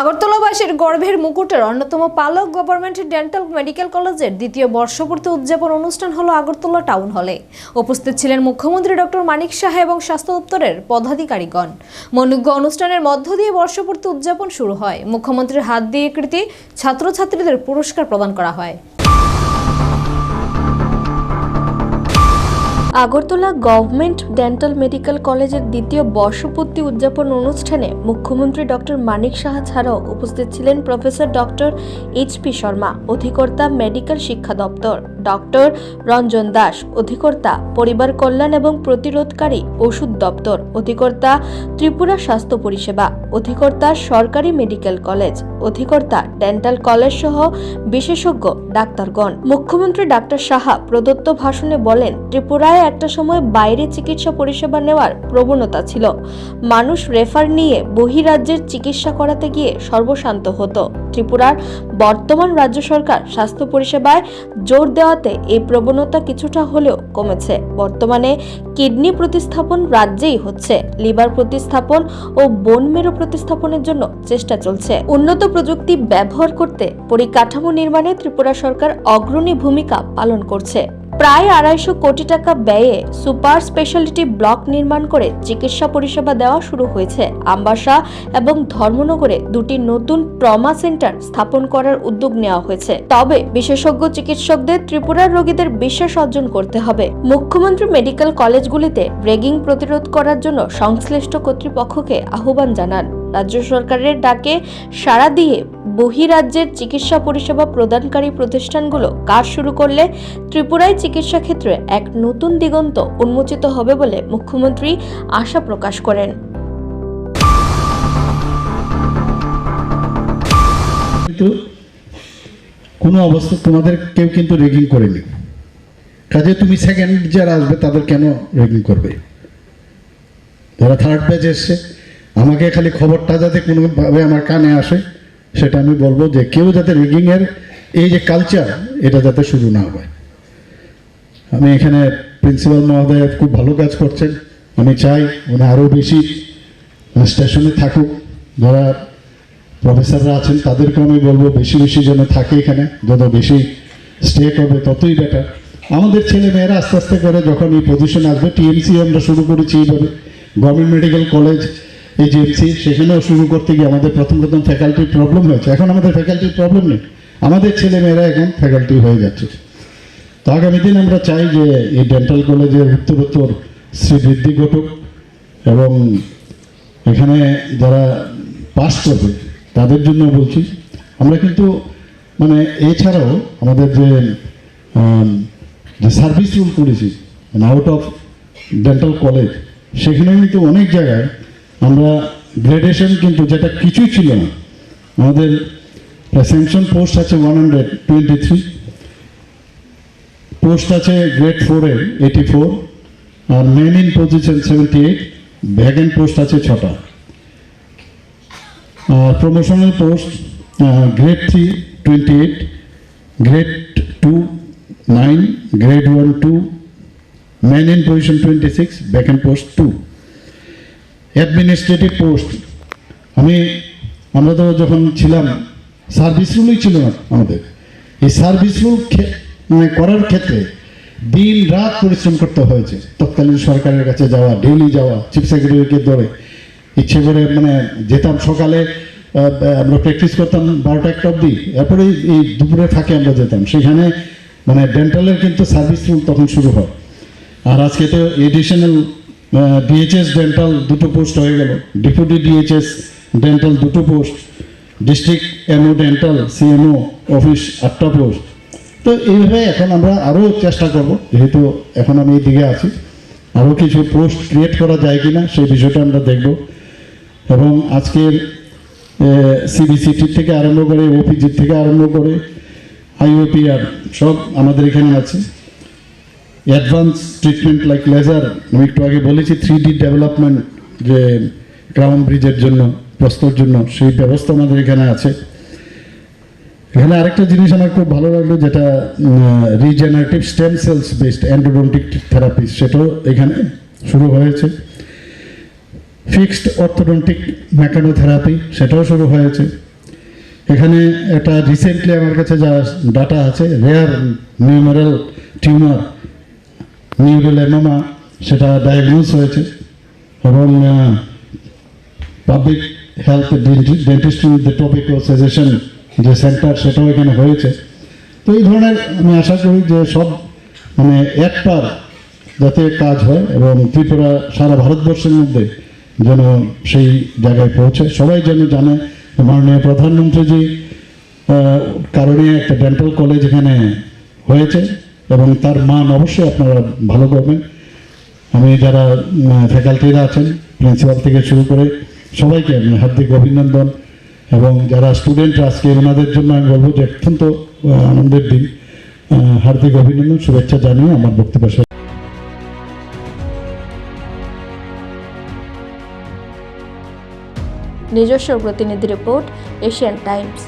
আগরতলাবাসীর গর্ভের মুকুটের অন্যতম পালক গভর্নমেন্ট ডেন্টাল মেডিকেল কলেজের দ্বিতীয় বর্ষপূর্তি উদযাপন অনুষ্ঠান হলো আগরতলা টাউন হলে। উপস্থিত ছিলেন মুখ্যমন্ত্রী ডক্টর মানিক সাহা এবং স্বাস্থ্য দপ্তরের পদাধিকারীগণ। মনুজ্ঞ অনুষ্ঠানের মধ্য দিয়ে বর্ষপূর্তি উদযাপন শুরু হয়। মুখ্যমন্ত্রীর হাত দিয়ে কৃতি ছাত্রছাত্রীদের পুরস্কার প্রদান করা হয়। আগরতলা গভর্নমেন্ট ডেন্টাল মেডিকেল কলেজের দ্বিতীয় বর্ষপূর্তি উদযাপন অনুষ্ঠানে মুখ্যমন্ত্রী ডক্টর মানিক সাহা ছাড়াও উপস্থিত ছিলেন professor doctor H P Sharma, অধিকর্তা মেডিকেল শিক্ষা দপ্তর। ডক্টর রঞ্জন দাস, অধিকর্তা, পরিবার কল্যাণ এবং প্রতিরোধকারী ওষুধ দপ্তর, অধিকর্তা ত্রিপুরা স্বাস্থ্য পরিষেবা, অধিকর্তা সরকারি মেডিকেল কলেজ, অধিকর্তা ডেন্টাল কলেজ সহ বিশেষজ্ঞ ডাক্তারগণ। মুখ্যমন্ত্রী ডাক্তার সাহা প্রদত্ত ভাষণে বলেন, ত্রিপুরায় একটা সময় বাইরে চিকিৎসা পরিষেবা নেওয়ার প্রবণতা ছিল। মানুষ রেফার নিয়ে বহিরাজ্যের চিকিৎসা করাতে গিয়ে সর্বশান্ত হতো। ত্রিপুরার বর্তমান রাজ্য সরকার স্বাস্থ্য পরিষেবায় জোর দেওয়াতে এই প্রবণতা কিছুটা হলেও কমেছে। বর্তমানে কিডনি প্রতিস্থাপন রাজ্যেই হচ্ছে। লিভার প্রতিস্থাপন ও বোন মেরু প্রতিস্থাপনের জন্য চেষ্টা চলছে। উন্নত প্রযুক্তি ব্যবহার করতে পরিকাঠামো নির্মাণে ত্রিপুরা সরকার অগ্রণী ভূমিকা পালন করছে। প্রায় আড়াইশো কোটি টাকা ব্যয়ে সুপার স্পেশালিটি ব্লক নির্মাণ করে চিকিৎসা পরিষেবা দেওয়া শুরু হয়েছে। আমবাসা এবং ধর্মনগরে দুটি নতুন ট্রমা সেন্টার স্থাপন করার উদ্যোগ নেওয়া হয়েছে। তবে বিশেষজ্ঞ চিকিৎসকদের ত্রিপুরার রোগীদের বিশ্বাস অর্জন করতে হবে। মুখ্যমন্ত্রী মেডিকেল কলেজগুলিতে রেগিং প্রতিরোধ করার জন্য সংশ্লিষ্ট কর্তৃপক্ষকে আহ্বান জানান। রাজ্য সরকারের ডাকে সাড়া দিয়ে বহিরাজ্যের চিকিৎসা পরিষেবা প্রদানকারী প্রতিষ্ঠানগুলো কাজ শুরু করলে ত্রিপুরায় চিকিৎসা ক্ষেত্রে এক নতুন দিগন্ত উন্মোচিত হবে বলে মুখ্যমন্ত্রী আশা প্রকাশ করেন। কিন্তু কোনো অবস্থা তোমাদের কেউ কিন্তু রেগিং করেনি। কাজে তুমি সেকেন্ড যারা আসবে তাদের কেন রেগিং করবে? যারা থার্ড ব্যাচ এসছে আমাকে খালি খবরটা যাতে কোনোভাবে আমার কানে আসে, সেটা আমি বলব যে কেউ যাতে রেগিংয়ের এই যে কালচার এটা যাতে শুরু না হয়। আমি এখানে প্রিন্সিপাল মহোদয় খুব ভালো কাজ করছেন। আমি চাই উনি আরও বেশি স্টেশনে থাকুক। যারা প্রফেসররা আছেন তাদেরকে আমি বলব বেশি বেশি যেন থাকে এখানে। যত বেশি স্টে করবে ততই বেটার আমাদের ছেলে মেয়েরা আস্তে আস্তে করে যখন এই পজিশন আসবে টিএমসি আমরা শুরু করেছি এইভাবে। গভর্নমেন্ট মেডিকেল কলেজ এই জিএমসি সেখানেও শুরু করতে গিয়ে আমাদের প্রথম প্রথম ফ্যাকাল্টির প্রবলেম হয়েছে। এখন আমাদের ফ্যাকাল্টির প্রবলেম নেই। আমাদের ছেলে মেয়েরা এখন ফ্যাকাল্টি হয়ে যাচ্ছে। তো আগামী দিন আমরা চাই যে এই ডেন্টাল কলেজের উত্তরোত্তর শ্রীবৃদ্ধি ঘটুক এবং এখানে যারা পাস করবে, তাদের জন্য বলছি, আমরা কিন্তু মানে এছাড়াও আমাদের যে যে সার্ভিস রুল করেছি মানে আউট অফ ডেন্টাল কলেজ সেখানে কিন্তু অনেক জায়গায় আমরা গ্রেডেশন কিন্তু যেটা কিছুই ছিল না। আমাদের স্যাংশন পোস্ট আছে one hundred twenty three post আছে গ্রেড ফোরের eighty four R men in position seventy eight vacant post আছে ছটা। আর promotional post grade three twenty eight grade two nine grade one two men in position twenty six vacant post two administrative post আমি, আমরা তো যখন ছিলাম service রুলই ছিল আমাদের। এই সার্ভিস রুল মানে করার ক্ষেত্রে দিন রাত পরিশ্রম করতে হয়েছে। তৎকালীন সরকারের কাছে যাওয়া ডেইলি যাওয়া চিফ সেক্রেটারিকে ধরে ইচ্ছে করে মানে যেতাম সকালে আমরা প্র্যাকটিস করতাম বারোটা একটা অবধি। এরপরে এই দুপুরে ফাঁকে আমরা যেতাম। সেখানে মানে ডেন্টালের কিন্তু সার্ভিস রুল তখন শুরু হয়। আর আজকে তো এডিশনাল ডিএইচএস ডেন্টাল দুটো পোস্ট হয়ে গেল। ডেপুটি ডিএইচএস ডেন্টাল দুটো post district MO dental CMO office আটটা পোস্ট তো এইভাবে এখন আমরা আরও চেষ্টা করব, যেহেতু এখন আমি এই দিকে আছি। আরও কিছু পোস্ট ক্রিয়েট করা যায় কি না সেই বিষয়টা আমরা দেখব। এবং আজকের সিবিসিটির থেকে আরম্ভ করে ওপিজির থেকে আরম্ভ করে আইওপিআর সব আমাদের এখানে আছে। অ্যাডভান্স ট্রিটমেন্ট লাইক লেজার আমি একটু আগে বলেছি থ্রি ডি ডেভেলপমেন্ট যে ক্রাউন ব্রিজের জন্য, প্রস্তর জন্য, সেই ব্যবস্থা আমাদের এখানে আছে। এখানে আরেকটা জিনিস আমার খুব ভালো লাগল, যেটা regenerative stem cells based endodontic therapy সেটাও এখানে শুরু হয়েছে। ফিক্সড অর্থোডন্টিক মেকানোথেরাপি সেটাও শুরু হয়েছে। এখানে একটা রিসেন্টলি আমার কাছে যা ডাটা আছে রেয়ার নিউমারাল টিউমার নিউরাল সেটা ডায়াগনোজ হয়েছে এবং public health dentistry the topic suggestion যে সেন্টার সেটাও এখানে হয়েছে। তো এই ধরনের আমি আশা করি যে সব মানে একবার যাতে কাজ হয় এবং ত্রিপুরা সারা ভারতবর্ষের মধ্যে যেন সেই জায়গায় পৌঁছে। সবাই যেন জানে, মাননীয় প্রধানমন্ত্রীজি কারণে একটা ডেন্টাল কলেজ এখানে হয়েছে। এবং তার মান অবশ্যই আপনারা ভালো করবেন। আমি যারা ফ্যাকাল্টিরা আছেন, প্রিন্সিপাল থেকে শুরু করে সবাইকে আমি হার্দিক অভিনন্দন এবং যারা স্টুডেন্ট আজকে ওনাদের জন্য আমি বলব যে অত্যন্ত আনন্দের দিন। হার্দিক অভিনন্দন, শুভেচ্ছা জানিয়ে আমার বক্তব্য নিজস্ব প্রতিনিধি রিপোর্ট, এশিয়ান টাইমস।